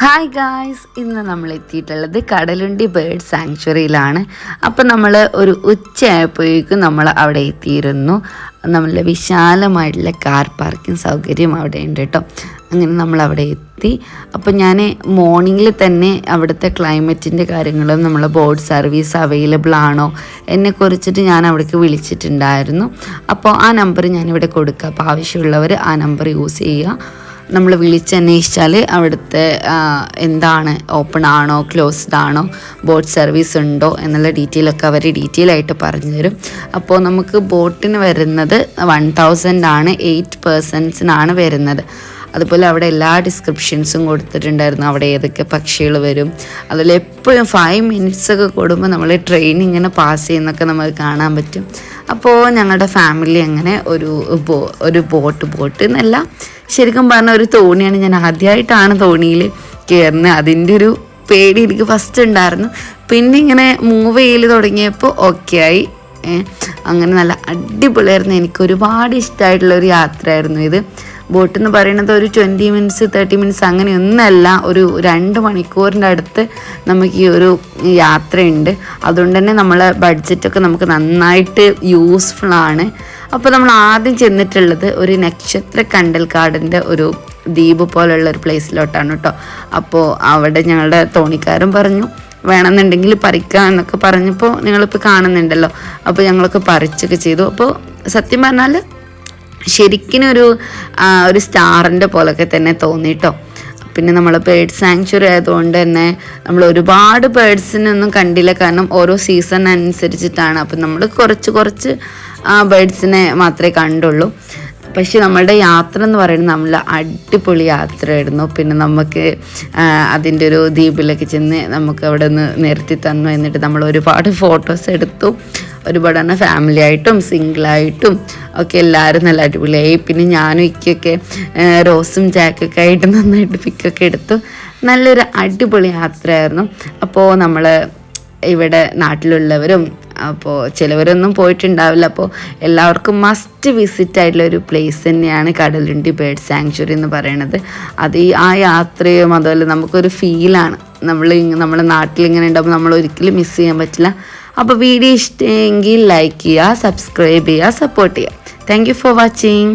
Hi guys ഇന്ന് നമ്മൾ എത്തിയിട്ടുള്ളത് കടലുണ്ടി ബേർഡ് സാങ്ച്വറിയിലാണ് അപ്പോൾ നമ്മൾ ഒരു ഉച്ചയായപ്പോഴേക്കും നമ്മൾ അവിടെ എത്തിയിരുന്നു. നമ്മളുടെ വിശാലമായിട്ടുള്ള കാർ പാർക്കിംഗ് സൗകര്യം അവിടെ ഉണ്ട് കേട്ടോ. അങ്ങനെ നമ്മൾ അവിടെ എത്തി. അപ്പോൾ ഞാൻ മോർണിംഗിൽ തന്നെ അവിടുത്തെ ക്ലൈമറ്റിന്റെ കാര്യങ്ങളും നമ്മളെ ബോർഡ് സർവീസ് അവൈലബിൾ ആണോ എന്നെ കുറിച്ചിട്ട് ഞാൻ അവിടേക്ക് വിളിച്ചിട്ടുണ്ടായിരുന്നു. അപ്പോൾ ആ നമ്പർ ഞാനിവിടെ കൊടുക്കുക അപ്പോൾ ആവശ്യമുള്ളവർ ആ നമ്പർ യൂസ് ചെയ്യുക. നമ്മൾ വിളിച്ചന്വേഷിച്ചാൽ അവിടുത്തെ എന്താണ് ഓപ്പൺ ആണോ ക്ലോസ്ഡ് ആണോ ബോട്ട് സർവീസ് ഉണ്ടോ എന്നുള്ള ഡീറ്റെയിൽ ഒക്കെ അവർ ഡീറ്റെയിൽ ആയിട്ട് പറഞ്ഞു തരും അപ്പോൾ നമുക്ക് ബോട്ടിന് വരുന്നത് വൺ തൗസൻഡ് ആണ് എയ്റ്റ് പേഴ്സൺസിനാണ് വരുന്നത്. അതുപോലെ അവിടെ എല്ലാ ഡിസ്ക്രിപ്ഷൻസും കൊടുത്തിട്ടുണ്ടായിരുന്നു. അവിടെ ഏതൊക്കെ പക്ഷികൾ വരും. അതിൽ എപ്പോഴും ഫൈവ് മിനിറ്റ്സ് ഒക്കെ കൂടുമ്പോൾ നമ്മൾ ട്രെയിൻ ഇങ്ങനെ പാസ് ചെയ്യുന്നൊക്കെ നമുക്ക് കാണാൻ പറ്റും. അപ്പോൾ ഞങ്ങളുടെ ഫാമിലി അങ്ങനെ ഒരു ബോ ഒരു ബോട്ട് ബോട്ട് എന്നല്ല. ശരിക്കും പറഞ്ഞ ഒരു തോണിയാണ് ഞാൻ ആദ്യമായിട്ടാണ് തോണിയിൽ കയറുന്നത് അതിന്റെ ഒരു പേടി എനിക്ക് ഫസ്റ്റ് ഉണ്ടായിരുന്നു. പിന്നെ ഇങ്ങനെ മൂവ് ചെയ്യൽ തുടങ്ങിയപ്പോൾ ഓക്കെ ആയി. അങ്ങനെ നല്ല അടിപൊളിയായിരുന്നു. എനിക്ക് ഒരുപാട് ഇഷ്ടമായിട്ടുള്ള ഒരു യാത്രയായിരുന്നു ഇത്. ബോട്ട് എന്ന് പറയുന്നത് ഒരു ട്വന്റി മിനിറ്റ്സ് തേർട്ടി മിനിറ്റ്സ് അങ്ങനെയൊന്നല്ല ഒരു രണ്ട് മണിക്കൂറിന്റെ അടുത്ത് നമുക്ക് ഈ ഒരു യാത്രയുണ്ട്. അതുകൊണ്ട് തന്നെ നമ്മളെ ബഡ്ജറ്റൊക്കെ നമുക്ക് നന്നായിട്ട് യൂസ്ഫുൾ ആണ്. അപ്പോൾ നമ്മൾ ആദ്യം ചെന്നിട്ടുള്ളത് ഒരു നക്ഷത്ര കണ്ടൽ കാടിന്റെ ഒരു ദ്വീപ് പോലുള്ള ഒരു പ്ലേസിലോട്ടാണ് കേട്ടോ. അപ്പോൾ അവിടെ ഞങ്ങളുടെ തോണിക്കാരൻ പറഞ്ഞു വേണമെന്നുണ്ടെങ്കിൽ പറിക്കാം എന്നൊക്കെ പറഞ്ഞപ്പോൾ നിങ്ങളിപ്പോൾ കാണുന്നുണ്ടല്ലോ. അപ്പോൾ ഞങ്ങളൊക്കെ പറിച്ചൊക്കെ ചെയ്തു. അപ്പോൾ സത്യം പറഞ്ഞാൽ ശരിക്കും ഒരു സ്റ്റാറിന്റെ പോലൊക്കെ തന്നെ തോന്നിട്ടോ. പിന്നെ നമ്മൾ ബേർഡ് സാങ്ച്വറി ആയതുകൊണ്ട് തന്നെ നമ്മൾ ഒരുപാട് ബേർഡ്സിനൊന്നും കണ്ടില്ല. കാരണം ഓരോ സീസൺ അനുസരിച്ചിട്ടാണ്. അപ്പം നമ്മൾ കുറച്ച് കുറച്ച് ബേർഡ്സിനെ മാത്രമേ കണ്ടുള്ളൂ. പക്ഷെ നമ്മളുടെ യാത്ര എന്ന് പറയുന്നത് നമ്മൾ അടിപൊളി യാത്രയായിരുന്നു. പിന്നെ നമുക്ക് അതിന്റെ ഒരു ദ്വീപിലൊക്കെ ചെന്ന് നമുക്ക് അവിടെ നിന്ന് നിർത്തി തന്നു എന്നിട്ട് നമ്മൾ ഒരുപാട് ഫോട്ടോസ് എടുത്തു. ഒരുപാട് തന്നെ ഫാമിലി ആയിട്ടും സിംഗിളായിട്ടും ഒക്കെ എല്ലാവരും നല്ല അടിപൊളിയായി. പിന്നെ ഞാനും ഇക്കൊക്കെ റോസും ജാക്കൊക്കെ ആയിട്ട് നന്നായിട്ട് പിക്കൊക്കെ എടുത്തു. നല്ലൊരു അടിപൊളി യാത്രയായിരുന്നു. അപ്പോൾ നമ്മൾ ഇവിടെ നാട്ടിലുള്ളവരും അപ്പോൾ ചിലവരൊന്നും പോയിട്ടുണ്ടാവില്ല. അപ്പോൾ എല്ലാവർക്കും മസ്റ്റ് വിസിറ്റ് ആയിട്ടുള്ള ഒരു പ്ലേസ് തന്നെയാണ് കടലുണ്ടി ബേർഡ് സാങ്ച്വറി എന്ന് പറയുന്നത് അത് ഈ ആ യാത്രയും അതുപോലെ നമുക്കൊരു ഫീലാണ് നമ്മൾ നമ്മുടെ നാട്ടിൽ ഇങ്ങനെ ഉണ്ടാകുമ്പോൾ നമ്മൾ ഒരിക്കലും മിസ് ചെയ്യാൻ പറ്റില്ല. അപ്പോൾ വീഡിയോ ഇഷ്ടമെങ്കിൽ ലൈക്ക് ചെയ്യുക സബ്സ്ക്രൈബ് ചെയ്യുക സപ്പോർട്ട് ചെയ്യുക. Thank for watching